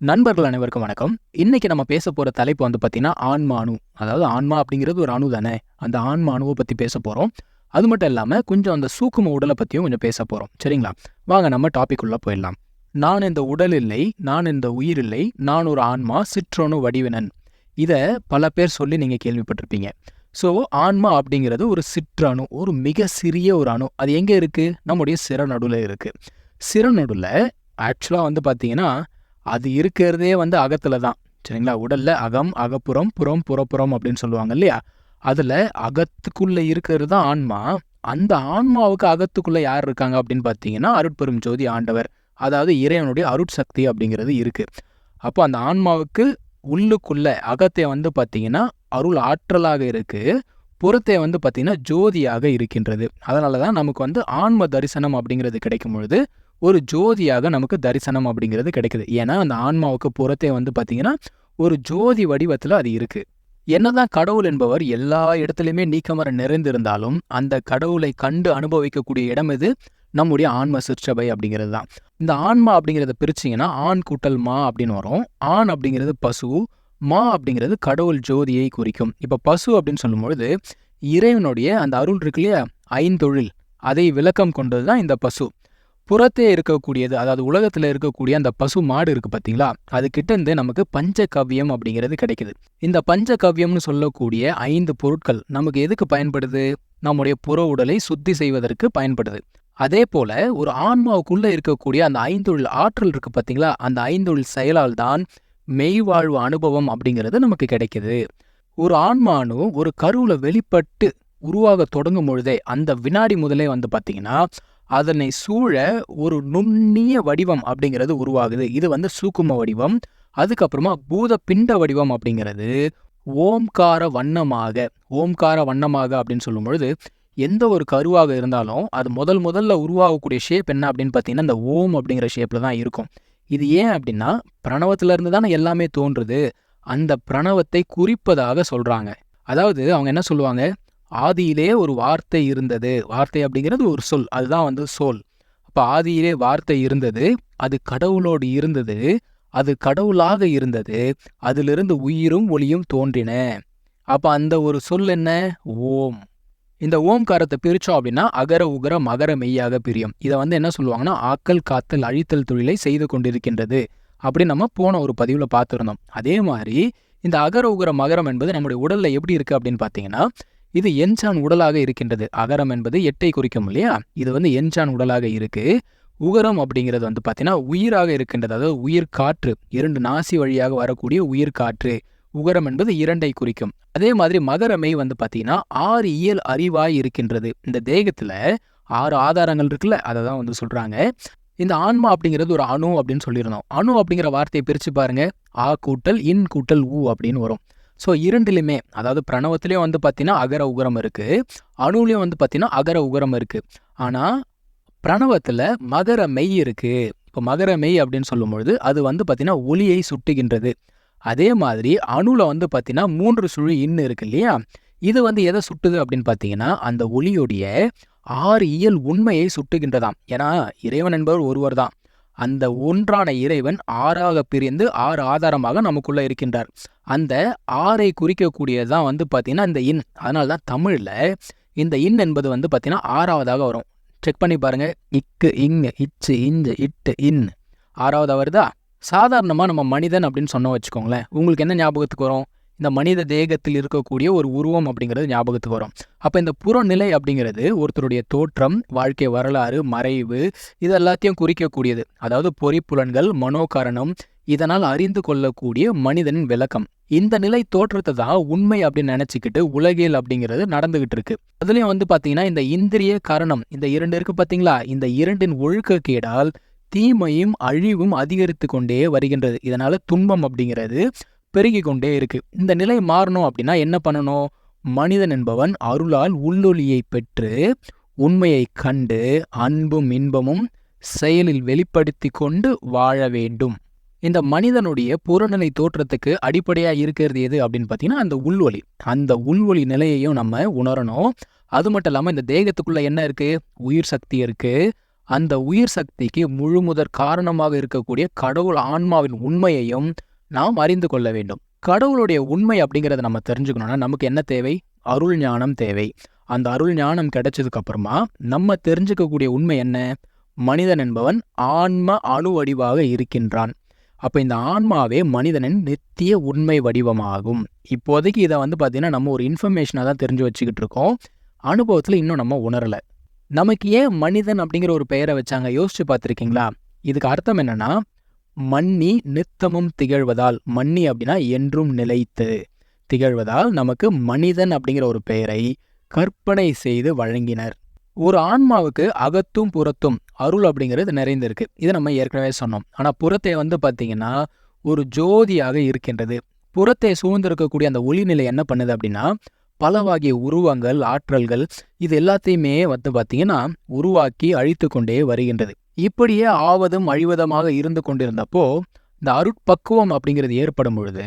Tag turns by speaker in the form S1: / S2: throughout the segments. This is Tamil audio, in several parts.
S1: நண்பர்கள் அனைவருக்கும் வணக்கம். இன்னைக்கு நம்ம பேச போகிற தலைப்பு வந்து பார்த்தீங்கன்னா ஆன்மா அணு. அதாவது ஆன்மா அப்படிங்கிறது ஒரு அணு தானே? அந்த ஆன்மா அணுவை பத்தி பேச போறோம். அது மட்டும் இல்லாம கொஞ்சம் அந்த சூக்கும உடலை பத்தியும் கொஞ்சம் பேச போறோம். சரிங்களா? வாங்க நம்ம டாபிக் உள்ளே போயிடலாம். நான் இந்த உடல் இல்லை நான் இந்த உயிர் இல்லை நான் ஒரு ஆன்மா சிற்றணு வடிவினன். இதை பல பேர் சொல்லி நீங்க கேள்விப்பட்டிருப்பீங்க. ஸோ ஆன்மா அப்படிங்கிறது ஒரு சிற்றணு ஒரு மிக சிறிய ஒரு அணு. அது எங்கே இருக்கு? நம்முடைய சிறநடுவில் இருக்கு. சிறநடுவில் ஆக்சுவலாக வந்து பார்த்தீங்கன்னா அது இருக்கிறதே வந்து அகத்துல தான். சரிங்களா? உடல்ல அகம் அகப்புறம் புறம் புறப்புறம் அப்படின்னு சொல்லுவாங்க இல்லையா? அதுல அகத்துக்குள்ள இருக்கிறது தான் ஆன்மா. அந்த ஆன்மாவுக்கு அகத்துக்குள்ள யார் இருக்காங்க அப்படின்னு பார்த்தீங்கன்னா அருட்பெரும் ஜோதி ஆண்டவர். அதாவது இறைவனுடைய அருட்சக்தி அப்படிங்கிறது இருக்கு. அப்போ அந்த ஆன்மாவுக்கு உள்ளுக்குள்ள அகத்தை வந்து பார்த்தீங்கன்னா அருள் ஆற்றலாக இருக்கு. புறத்தை வந்து பார்த்திங்கன்னா ஜோதியாக இருக்கின்றது. அதனால தான் நமக்கு வந்து ஆன்ம தரிசனம் அப்படிங்கிறது கிடைக்கும் பொழுது ஒரு ஜோதியாக நமக்கு தரிசனம் அப்படிங்கிறது கிடைக்குது. ஏன்னா அந்த ஆன்மாவுக்கு புறத்தே வந்து பார்த்தீங்கன்னா ஒரு ஜோதி வடிவத்தில் அது இருக்கு. என்னதான் கடவுள் என்பவர் எல்லா இடத்துலையுமே நீக்கமர நிறைந்திருந்தாலும் அந்த கடவுளை கண்டு அனுபவிக்கக்கூடிய இடம் இது நம்முடைய ஆன்ம சிற்றபை அப்படிங்கிறது தான். இந்த ஆன்மா அப்படிங்கிறத பிரிச்சிங்கன்னா ஆண் கூட்டல் மா அப்படின்னு வரும். ஆண் அப்படிங்கிறது பசு மா அப்படிங்கிறது கடவுள் ஜோதியை குறிக்கும். இப்போ பசு அப்படின்னு சொல்லும்பொழுது இறைவனுடைய அந்த அருள் இருக்கு இல்லையா? ஐந்தொழில். அதை விளக்கம் கொண்டது தான் இந்த பசு. புறத்தே இருக்கக்கூடியது அதாவது உலகத்தில் இருக்கக்கூடிய அந்த பசு மாடு இருக்கு பார்த்தீங்களா அது இருந்து நமக்கு பஞ்சகவ்யம் அப்படிங்கிறது கிடைக்குது. இந்த பஞ்சகவ்யம்னு சொல்லக்கூடிய ஐந்து பொருட்கள் நமக்கு எதுக்கு பயன்படுது? நம்முடைய புற உடலை சுத்தி செய்வதற்கு பயன்படுது. அதே போல ஒரு ஆன்மாவுக்குள்ள இருக்கக்கூடிய அந்த ஐந்தொழில் ஆற்றல் இருக்கு பார்த்தீங்களா அந்த ஐந்தொழில் செயலால் தான் மெய்வாழ்வு அனுபவம் அப்படிங்கிறது நமக்கு கிடைக்குது. ஒரு ஆன்மானு ஒரு கருவுல வெளிப்பட்டு உருவாக தொடங்கும் பொழுதே அந்த வினாடி முதலே வந்து பார்த்தீங்கன்னா அதனை சூழ ஒரு நுண்ணிய வடிவம் அப்படிங்கிறது உருவாகுது. இது வந்து சூக்கும வடிவம். அதுக்கப்புறமா பூத பிண்ட வடிவம் அப்படிங்கிறது ஓம்கார வண்ணமாக ஓம்கார வண்ணமாக அப்படின்னு சொல்லும் பொழுது எந்த ஒரு கருவாக இருந்தாலும் அது முதல் முதல்ல உருவாகக்கூடிய ஷேப் என்ன அப்படின்னு பார்த்தீங்கன்னா இந்த ஓம் அப்படிங்கிற ஷேப்ல தான் இருக்கும். இது ஏன் அப்படின்னா பிரணவத்திலிருந்து தானே எல்லாமே தோன்றுது. அந்த பிரணவத்தை குறிப்பதாக சொல்றாங்க. அதாவது அவங்க என்ன சொல்லுவாங்க? ஆதியிலே ஒரு வார்த்தை இருந்தது. வார்த்தை அப்படிங்கிறது ஒரு சொல். அதுதான் வந்து சொல். அப்போ ஆதியிலே வார்த்தை இருந்தது. அது கடவுளோடு இருந்தது. அது கடவுளாக இருந்தது. அதிலிருந்து உயிரும் ஒளியும் தோன்றின. அப்போ அந்த ஒரு சொல் என்ன? ஓம். இந்த ஓம்காரத்தை பிரித்தோம் அப்படின்னா அகர உகர மகர மெய்யாக பிரியும். இதை வந்து என்ன சொல்லுவாங்கன்னா ஆக்கல் காத்தல் அழித்தல் தொழிலை செய்து கொண்டிருக்கின்றது. அப்படி நம்ம போன ஒரு பதிவில் பார்த்துருந்தோம். அதே மாதிரி இந்த அகர உகர மகரம் என்பது நம்முடைய உடலில் எப்படி இருக்குது அப்படின்னு பார்த்தீங்கன்னா இது என்சான் உடலாக இருக்கின்றது. அகரம் என்பது எட்டை குறிக்கும் இல்லையா? இது வந்து என்சான் உடலாக இருக்கு. உகரம் அப்படிங்கிறது வந்து பார்த்தீங்கன்னா உயிராக இருக்கின்றது. அதாவது உயிர் காற்று. இரண்டு நாசி வழியாக வரக்கூடிய உயிர் காற்று. உகரம் என்பது இரண்டை குறிக்கும். அதே மாதிரி மகரமை வந்து பார்த்தீங்கன்னா ஆறு இயல் அறிவாய் இருக்கின்றது. இந்த தேகத்துல ஆறு ஆதாரங்கள் இருக்குல்ல? அதை தான் வந்து சொல்றாங்க. இந்த ஆன்மா அப்படிங்கிறது ஒரு அணு அப்படின்னு சொல்லியிருந்தோம் அணு அப்படிங்கிற வார்த்தையை பிரிச்சு பாருங்க. ஆ கூட்டல் இன் கூட்டல் ஊ அப்படின்னு வரும். ஸோ இரண்டிலுமே அதாவது பிரணவத்திலையும் வந்து பார்த்தீங்கன்னா அகர உகரம் இருக்கு. அணுலையும் வந்து பார்த்தீங்கன்னா அகர உகரம் இருக்கு. ஆனால் பிரணவத்தில் மகர மெய் இருக்கு. இப்போ மகர மெய் அப்படின்னு சொல்லும்பொழுது அது வந்து பார்த்தீங்கன்னா ஒளியை சுட்டுகின்றது. அதே மாதிரி அணுல வந்து பார்த்தீங்கன்னா மூன்று சுழி இன்னு இருக்கு இல்லையா? இது வந்து எதை சுட்டுது அப்படின்னு பார்த்தீங்கன்னா அந்த ஒளியுடைய ஆறு இயல் உண்மையை சுட்டுகின்றதாம். ஏன்னா இறைவன் என்பவர் ஒருவர் தான். அந்த ஒன்றான இறைவன் ஆறாக பிரிந்து ஆறு ஆதாரமாக நமக்குள்ள இருக்கின்றார். அந்த ஆறை குறிக்கக்கூடியதான் வந்து பார்த்தீங்கன்னா இந்த இன். அதனால தான் தமிழில் இந்த இன் என்பது வந்து பார்த்தீங்கன்னா ஆறாவதாக வரும். செக் பண்ணி பாருங்க. இக்கு இங்கு இச்சு இஞ்சு இட்டு இன். ஆறாவதா வருதா? சாதாரணமாக நம்ம மனிதன் அப்படின்னு சொன்ன வச்சுக்கோங்களேன். உங்களுக்கு என்ன ஞாபகத்துக்கு வரும்? இந்த மனித தேகத்தில் இருக்கக்கூடிய ஒரு உருவம் அப்படிங்கிறது ஞாபகத்துக்கு வரும். அப்போ இந்த புறநிலை அப்படிங்கிறது ஒருத்தருடைய தோற்றம் வாழ்க்கை வரலாறு மறைவு இது எல்லாத்தையும் குறிக்கக்கூடியது. அதாவது பொறிப்புலன்கள் மனோகாரணம் இதனால் அறிந்து கொள்ளக்கூடிய மனிதனின் விளக்கம். இந்த நிலை தோற்றத்தை தான் உண்மை அப்படின்னு நினச்சிக்கிட்டு உலகியல் அப்படிங்கிறது நடந்துகிட்டு இருக்கு. அதுலயும் வந்து பாத்தீங்கன்னா இந்த இந்திரிய காரணம் இந்த இரண்டு இருக்கு பாத்தீங்களா? இந்த இரண்டின் ஒழுக்கக்கேடால் தீமையும் அழிவும் அதிகரித்து கொண்டே வருகின்றது. இதனால துன்பம் அப்படிங்கிறது பெருகி கொண்டே இருக்கு. இந்த நிலை மாறணும் அப்படின்னா என்ன பண்ணணும்? மனிதன் என்பவன் அருளால் உள்ளொலியை பெற்று உண்மையை கண்டு அன்பும் இன்பமும் செயலில் வெளிப்படுத்தி கொண்டு வாழ வேண்டும். இந்த மனிதனுடைய புறநிலை தோற்றத்துக்கு அடிப்படையா இருக்கிறது எது அப்படின்னு பார்த்தீங்கன்னா அந்த உள்வொலி. அந்த உள்வொலி நிலையையும் நம்ம உணரணும். அது மட்டும் இல்லாமல் இந்த தேகத்துக்குள்ள என்ன இருக்கு? உயிர் சக்தி இருக்கு. அந்த உயிர் சக்திக்கு முழுமுதற் காரணமாக இருக்கக்கூடிய கடவுள் ஆன்மாவின் உண்மையையும் நாம் அறிந்து கொள்ள வேண்டும். கடவுளுடைய உண்மை அப்படிங்கிறத நம்ம தெரிஞ்சுக்கணும்னா நமக்கு என்ன தேவை? அருள் ஞானம் தேவை. அந்த அருள் ஞானம் கிடைச்சதுக்கு அப்புறமா நம்ம தெரிஞ்சுக்கக்கூடிய உண்மை என்ன? மனிதன் என்பவன் ஆன்ம அணு வடிவாக இருக்கின்றான். அப்போ இந்த ஆன்மாவே மனிதனின் நித்திய உண்மை வடிவமாகும். இப்போதைக்கு இதை வந்து பார்த்தீங்கன்னா நம்ம ஒரு இன்ஃபர்மேஷனாக தான் தெரிஞ்சு வச்சுக்கிட்டு இருக்கோம். அனுபவத்தில் இன்னும் நம்ம உணரலை. நமக்கு ஏன் மனிதன் அப்படிங்கிற ஒரு பெயரை வச்சாங்க? யோசிச்சு பார்த்துருக்கீங்களா? இதுக்கு அர்த்தம் என்னன்னா மன்னி நித்தமும் திகழ்வதால் மன்னி அப்படின்னா என்றும் நிலைத்து திகழ்வதால் நமக்கு மனிதன் அப்படிங்கிற ஒரு பெயரை கற்பனை செய்து வழங்கினர். ஒரு ஆன்மாவுக்கு அகத்தும் புறத்தும் அருள் அப்படிங்கிறது நிறைந்திருக்கு. இதை நம்ம ஏற்கனவே சொன்னோம். ஆனால் புறத்தை வந்து பார்த்தீங்கன்னா ஒரு ஜோதியாக இருக்கின்றது. புறத்தை சூழ்ந்திருக்கக்கூடிய அந்த ஒளிநிலை என்ன பண்ணுது அப்படின்னா பலவாகிய உருவங்கள் ஆற்றல்கள் இது எல்லாத்தையுமே வந்து பார்த்தீங்கன்னா உருவாக்கி அழித்து கொண்டே வருகின்றது. இப்படியே ஆவதும் அழிவதமாக இருந்து கொண்டிருந்தப்போ இந்த அருட்பக்குவம் அப்படிங்கிறது ஏற்படும் பொழுது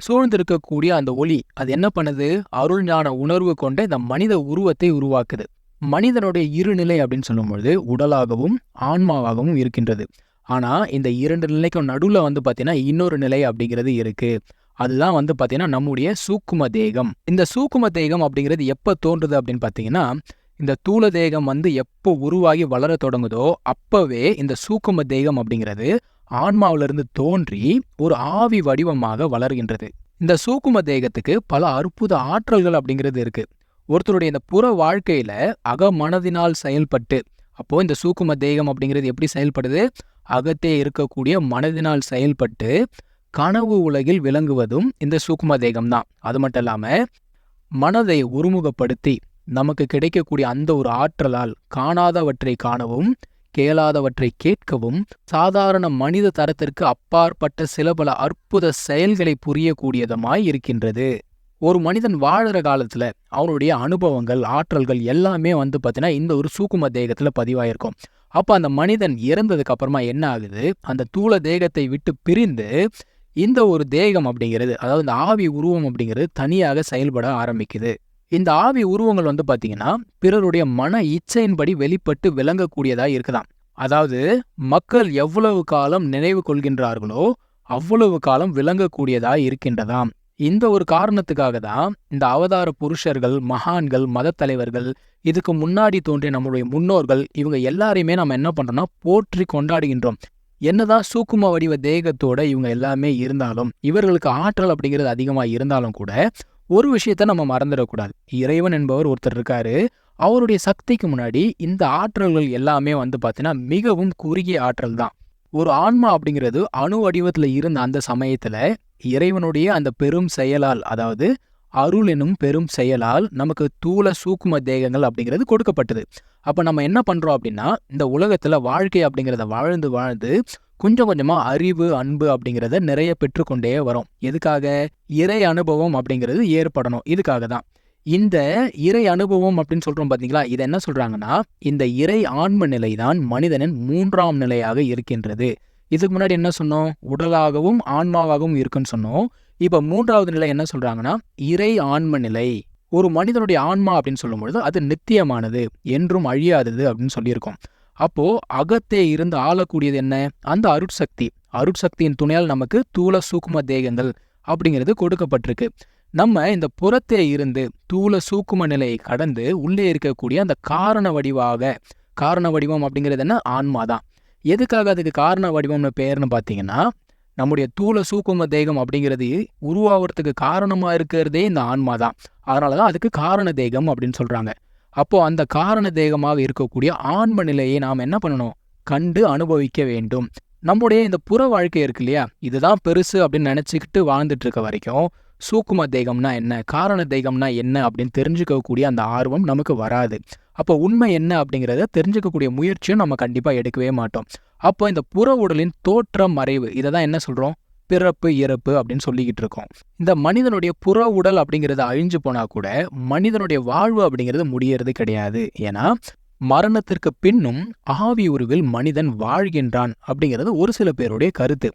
S1: சூழ்ந்திருக்கக்கூடிய அந்த ஒளி அது என்ன பண்ணுது? அருள் ஞான உணர்வு கொண்ட இந்த மனித உருவத்தை உருவாக்குது. மனிதனுடைய இருநிலை அப்படின்னு சொல்லும் பொழுது உடலாகவும் ஆன்மாவாகவும் இருக்கின்றது. ஆனா இந்த இரண்டு நிலைக்கும் நடுவுல வந்து பார்த்தீங்கன்னா இன்னொரு நிலை அப்படிங்கிறது இருக்கு. அதுதான் வந்து பார்த்தீங்கன்னா நம்முடைய சூக்கும தேகம். இந்த சூக்கும தேகம் அப்படிங்கிறது எப்போ தோன்றுது அப்படின்னு பார்த்தீங்கன்னா இந்த தூள தேகம் வந்து எப்போ உருவாகி வளர தொடங்குதோ அப்பவே இந்த சூக்கும தேகம் அப்படிங்கிறது ஆன்மாவிலிருந்து தோன்றி ஒரு ஆவி வடிவமாக வளர்கின்றது. இந்த சூக்கும தேகத்துக்கு பல அற்புத ஆற்றல்கள் அப்படிங்கிறது இருக்கு. ஒருத்தருடைய இந்த புற வாழ்க்கையில அக மனதினால் செயல்பட்டு அப்போ இந்த சூக்கும தேகம் அப்படிங்கிறது எப்படி செயல்படுது? அகத்தே இருக்கக்கூடிய மனதினால் செயல்பட்டு கனவு உலகில் விளங்குவதும் இந்த சூக்கும தேகம் தான் அது மட்டும் இல்லாம மனதை ஒருமுகப்படுத்தி நமக்கு கிடைக்கக்கூடிய அந்த ஒரு ஆற்றலால் காணாதவற்றை காணவும் கேளாதவற்றை கேட்கவும் சாதாரண மனித தரத்திற்கு அப்பாற்பட்ட சில பல அற்புத செயல்களை புரியக்கூடியதுமாய் இருக்கின்றது. ஒரு மனிதன் வாழுற காலத்துல அவனுடைய அனுபவங்கள் ஆற்றல்கள் எல்லாமே வந்து பார்த்தீங்கன்னா இந்த ஒரு சூக்கும தேகத்துல பதிவாயிருக்கும். அப்போ அந்த மனிதன் இறந்ததுக்கு அப்புறமா என்ன ஆகுது? அந்த தூள தேகத்தை விட்டு பிரிந்து இந்த ஒரு தேகம் அப்படிங்கிறது அதாவது இந்த ஆவி உருவம் அப்படிங்கிறது தனியாக செயல்பட ஆரம்பிக்குது. இந்த ஆவி உருவங்கள் வந்து பார்த்தீங்கன்னா பிறருடைய மன இச்சையின்படி வெளிப்பட்டு விளங்கக்கூடியதா இருக்குதாம் அதாவது மக்கள் எவ்வளவு காலம் நினைவு கொள்கின்றார்களோ அவ்வளவு காலம் விளங்கக்கூடியதா இருக்கின்றதாம். இந்த ஒரு காரணத்துக்காக தான் இந்த அவதார புருஷர்கள் மகான்கள் மதத் தலைவர்கள் இதுக்கு முன்னாடி தோன்றிய நம்மளுடைய முன்னோர்கள் இவங்க எல்லாரையுமே நம்ம என்ன பண்றோம்னா போற்றி கொண்டாடுகின்றோம். என்னதான் சூக்கும வடிவ தேகத்தோட இவங்க எல்லாமே இருந்தாலும் இவர்களுக்கு ஆற்றல் அப்படிங்கிறது அதிகமாக இருந்தாலும் கூட ஒரு விஷயத்த நம்ம மறந்துடக்கூடாது. இறைவன் என்பவர் ஒருத்தர் இருக்காரு. அவருடைய சக்திக்கு முன்னாடி இந்த ஆற்றல்கள் எல்லாமே வந்து பார்த்தீங்கன்னா மிகவும் குறுகிய ஆற்றல் தான் ஒரு ஆன்மா அப்படிங்கிறது அணு வடிவத்தில் இருந்த அந்த சமயத்துல இறைவனுடைய அந்த பெரும் செயலால் அதாவது அருள் எனும் பெரும் செயலால் நமக்கு தூள சூக்கும தேகங்கள் அப்படிங்கிறது கொடுக்கப்பட்டது. அப்போ நம்ம என்ன பண்ணுறோம் அப்படின்னா இந்த உலகத்தில் வாழ்க்கை அப்படிங்கிறத வாழ்ந்து வாழ்ந்து கொஞ்சம் கொஞ்சமாக அறிவு அன்பு அப்படிங்கிறத நிறைய பெற்றுக்கொண்டே வரும். எதுக்காக? இறை அனுபவம் அப்படிங்கிறது ஏற்படணும். இதுக்காக தான். இந்த இறை அனுபவம் அப்படின்னு சொல்றோம் பாத்தீங்களா? இதை என்ன சொல்றாங்கன்னா இந்த இறை ஆன்ம நிலை தான் மனிதனின் மூன்றாம் நிலையாக இருக்கின்றது. இதுக்கு முன்னாடி என்ன சொன்னோம்? உடலாகவும் ஆன்மாவாகவும் இருக்குன்னு சொன்னோம். இப்ப மூன்றாவது நிலை என்ன சொல்றாங்கன்னா இறை ஆன்ம நிலை. ஒரு மனிதனுடைய ஆன்மா அப்படின்னு சொல்லும்பொழுது அது நித்தியமானது என்றும் அழியாதது அப்படின்னு சொல்லியிருக்கோம். அப்போ அகத்தே இருந்து ஆளக்கூடியது என்ன? அந்த அருட்சக்தி. அருட்சக்தியின் துணையால் நமக்கு தூள சூக்கும தேகங்கள் அப்படிங்கிறது கொடுக்கப்பட்டிருக்கு. நம்ம இந்த புறத்தே இருந்து தூள சூக்கும நிலையை கடந்து உள்ளே இருக்கக்கூடிய அந்த காரண வடிவாக காரண வடிவம் அப்படிங்கிறது என்ன? ஆன்மா தான் எதுக்காக அதுக்கு காரண வடிவம்னு பேர்னு பார்த்தீங்கன்னா நம்முடைய தூள சூக்கும தேகம் அப்படிங்கிறது உருவாகிறதுக்கு காரணமா இருக்கிறதே இந்த ஆன்மா தான். அதனால தான் அதுக்கு காரண தேகம் அப்படின்னு சொல்றாங்க. அப்போ அந்த காரண தேகமாக இருக்கக்கூடிய ஆன்ம நிலையை நாம் என்ன பண்ணணும்? கண்டு அனுபவிக்க வேண்டும். நம்முடைய இந்த புற வாழ்க்கை இருக்கு இல்லையா? இதுதான் பெருசு அப்படின்னு நினச்சிக்கிட்டு வாழ்ந்துட்டு இருக்க வரைக்கும் சூக்கும தேகம்னா என்ன? காரண தேகம்னா என்ன? அப்படின்னு தெரிஞ்சுக்கக்கூடிய அந்த ஆர்வம் நமக்கு வராது. அப்போ உண்மை என்ன அப்படிங்கிறத தெரிஞ்சுக்கக்கூடிய முயற்சியும் நம்ம கண்டிப்பாக எடுக்கவே மாட்டோம். அப்போ இந்த புற உடலின் தோற்றம் மறைவு இதை தான் என்ன சொல்கிறோம் பிறப்பு இறப்பு அப்படின்னு சொல்லிக்கிட்டு இருக்கோம். இந்த மனிதனுடைய புற உடல் அப்படிங்கிறது அழிஞ்சு போனா கூட மனிதனுடைய வாழ்வு அப்படிங்கிறது முடியறது கிடையாது. ஏன்னா மரணத்திற்கு பின்னும் ஆவி உருவில் மனிதன் வாழ்கின்றான் அப்படிங்கிறது ஒரு சில பேருடைய கருத்து.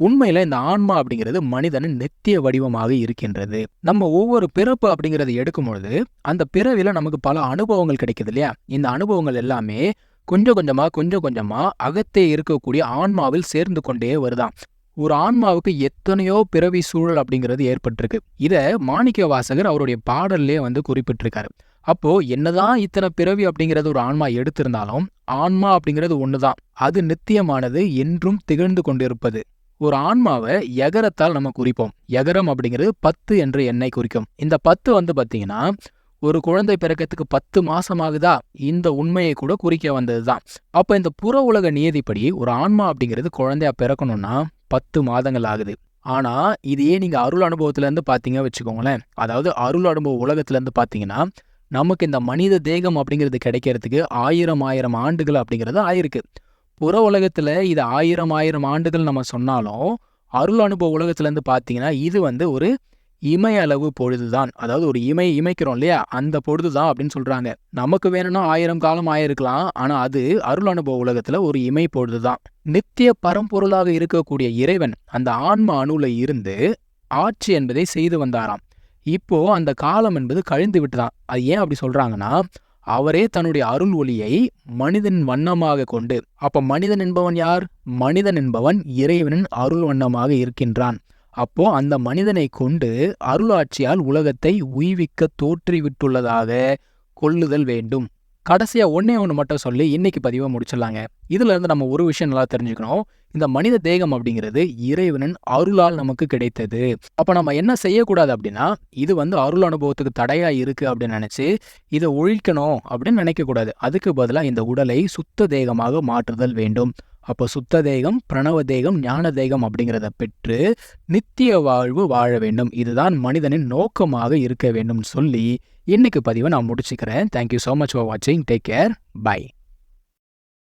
S1: உண்மையில இந்த ஆன்மா அப்படிங்கிறது மனிதனின் நித்திய வடிவமாக இருக்கின்றது. நம்ம ஒவ்வொரு பிறப்பு அப்படிங்கறத எடுக்கும் பொழுது அந்த பிறவில நமக்கு பல அனுபவங்கள் கிடைக்குது இல்லையா? இந்த அனுபவங்கள் எல்லாமே கொஞ்சம் கொஞ்சமா கொஞ்சம் கொஞ்சமா அகத்தே இருக்கக்கூடிய ஆன்மாவில் சேர்ந்து கொண்டே வருதாம் ஒரு ஆன்மாவுக்கு எத்தனையோ பிறவி சூழல் அப்படிங்கிறது ஏற்பட்டிருக்கு. இத மாணிக்க வாசகர் அவருடைய பாடல்லே வந்து குறிப்பிட்டிருக்காரு. அப்போ என்னதான் இத்தனை பிறவி அப்படிங்கிறது ஒரு ஆன்மா எடுத்திருந்தாலும் ஆன்மா அப்படிங்கிறது ஒண்ணுதான். அது நித்தியமானது என்றும் திகழ்ந்து கொண்டிருப்பது. ஒரு ஆன்மாவை எகரத்தால் நம்ம குறிப்போம். எகரம் அப்படிங்கிறது பத்து என்ற எண்ணை குறிக்கும். இந்த பத்து வந்து பாத்தீங்கன்னா ஒரு குழந்தை பிறக்கிறதுக்கு பத்து மாசம் ஆகுதா இந்த உண்மையை கூட குறிக்க வந்ததுதான். அப்ப இந்த புற உலக நியதிப்படி ஒரு ஆன்மா அப்படிங்கிறது குழந்தையா பிறக்கணும்னா பத்து மாதங்கள் ஆகுது. ஆனா இதையே நீங்க அருள் அனுபவத்துல இருந்து பாத்தீங்க வச்சுக்கோங்களேன். அதாவது அருள் அனுபவ உலகத்துல இருந்து பாத்தீங்கன்னா நமக்கு இந்த மனித தேகம் அப்படிங்கிறது கிடைக்கிறதுக்கு ஆயிரம் ஆயிரம் ஆண்டுகள் அப்படிங்கிறது ஆயிருக்கு. புற உலகத்துல இது ஆயிரம் ஆயிரம் ஆண்டுகள் நம்ம சொன்னாலும் அருள் அனுபவ உலகத்துல இருந்து இது வந்து ஒரு இமை அளவு பொழுதுதான். அதாவது ஒரு இமை இமைக்கிறோம் இல்லையா? அந்த பொழுதுதான் அப்படின்னு சொல்றாங்க. நமக்கு வேணும்னா ஆயிரம் காலம் ஆயிருக்கலாம். ஆனா அது அருள் அனுபவ உலகத்துல ஒரு இமை பொழுதுதான். நித்திய பரம்பொருளாக இருக்கக்கூடிய இறைவன் அந்த ஆன்ம அணுல இருந்து ஆட்சி என்பதை செய்து வந்தாராம். இப்போ அந்த காலம் என்பது கழிந்து விட்டுதான் அது ஏன் அப்படி சொல்றாங்கன்னா அவரே தன்னுடைய அருள் ஒளியை மனிதன் வண்ணமாக கொண்டு அப்ப மனிதன் என்பவன் யார்? மனிதன் என்பவன் இறைவனின் அருள் வண்ணமாக இருக்கின்றான். அப்போ அந்த மனிதனை கொண்டு அருளாட்சியால் உலகத்தை உய்விக்க தோற்றிவிட்டுள்ளதாக கொள்ளுதல் வேண்டும். கடைசியா ஒன்னே ஒன்று மட்டும் சொல்லி இன்னைக்கு பதிவை முடிச்சிடலாங்க. இதுல இருந்து நம்ம ஒரு விஷயம் நல்லா தெரிஞ்சுக்கணும். இந்த மனித தேகம் அப்படிங்கிறது இறைவனின் அருளால் நமக்கு கிடைத்தது. அப்ப நம்ம என்ன செய்யக்கூடாது அப்படின்னா இது வந்து அருள் அனுபவத்துக்கு தடையா இருக்கு அப்படின்னு நினைச்சு இதை ஒழிக்கணும் அப்படின்னு நினைக்கக்கூடாது. அதுக்கு பதிலாக இந்த உடலை சுத்த தேகமாக மாற்றுதல் வேண்டும். அப்போ சுத்த தேகம் பிரணவ தேகம் ஞான தேகம் அப்படிங்கிறத பெற்று நித்திய வாழ்வு வாழ வேண்டும். இதுதான் மனிதனின் நோக்கமாக இருக்க வேண்டும் சொல்லி இன்னைக்கு பதிவை நான் முடிச்சுக்கிறேன். Thank you so much for வாட்சிங் டேக் கேர் பை